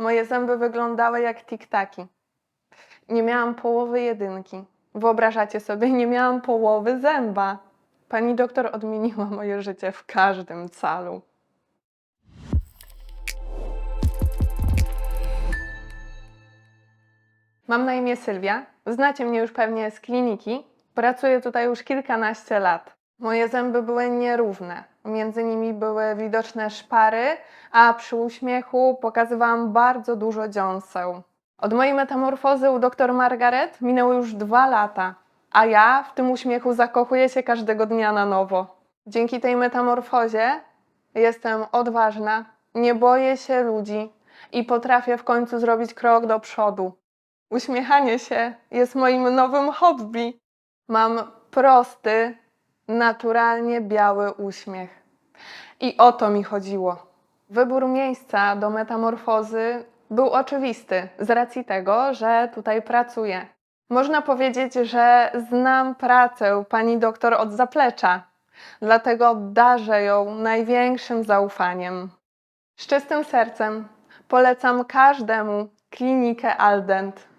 Moje zęby wyglądały jak tiktaki. Nie miałam połowy jedynki. Wyobrażacie sobie, nie miałam połowy zęba. Pani doktor odmieniła moje życie w każdym calu. Mam na imię Sylwia. Znacie mnie już pewnie z kliniki. Pracuję tutaj już kilkanaście lat. Moje zęby były nierówne. Między nimi były widoczne szpary, a przy uśmiechu pokazywałam bardzo dużo dziąseł. Od mojej metamorfozy u dr Margaret minęły już dwa lata, a ja w tym uśmiechu zakochuję się każdego dnia na nowo. Dzięki tej metamorfozie jestem odważna, nie boję się ludzi i potrafię w końcu zrobić krok do przodu. Uśmiechanie się jest moim nowym hobby. Mam prosty, naturalnie biały uśmiech. I o to mi chodziło. Wybór miejsca do metamorfozy był oczywisty z racji tego, że tutaj pracuję. Można powiedzieć, że znam pracę pani doktor od zaplecza, dlatego darzę ją największym zaufaniem. Z czystym sercem polecam każdemu klinikę Aldent.